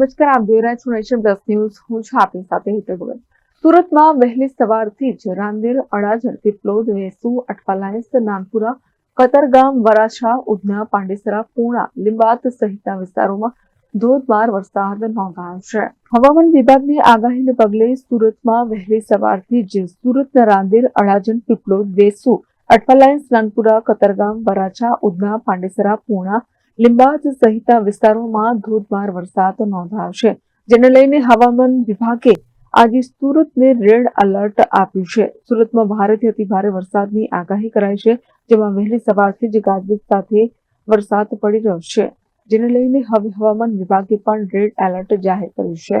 નમસ્કાર, આપ જોઈ રહ્યા છો નેશન પ્લસ ન્યૂઝ. હું છું આપની સાથે હિતલ ગોયલ સુરતમાં વહેલી સવારથી જ રાંદેર અડાજણ પીપલોદ વેસુ અટપાલાયન્સ નાનપુરા, કતરગામ, વરાછા, ઉધના, પાંડેસરા, પૂણા લીંબાત સહિતના વિસ્તારોમાં ધોધમાર વરસાદ નોંધાયો છે. હવામાન વિભાગની આગાહીને પગલે સુરતમાં વહેલી સવારથી જ સુરતના રાંદેર, અડાજણ પીપલોદ વેસુ અટપાલાયન્સ નાનપુરા, કતરગામ, વરાછા, ઉધના, પાંડેસરા પૂર્ણા લીંબાદ સહિતના વિસ્તારોમાં ધોધમાર વરસાદ નોંધાયો જેને લઈને હવામાન વિભાગે આજે સુરતને રેડ એલર્ટ આપ્યું છે. સુરતમાં ભારેથી અતિ ભારે વરસાદની આગાહી કરાઈ છે, જેમાં વહેલી સવારથી જ ગાજવીજ સાથે વરસાદ પડી રહ્યો છે, જેને લઈને હવે હવામાન વિભાગે પણ રેડ એલર્ટ જાહેર કર્યું છે.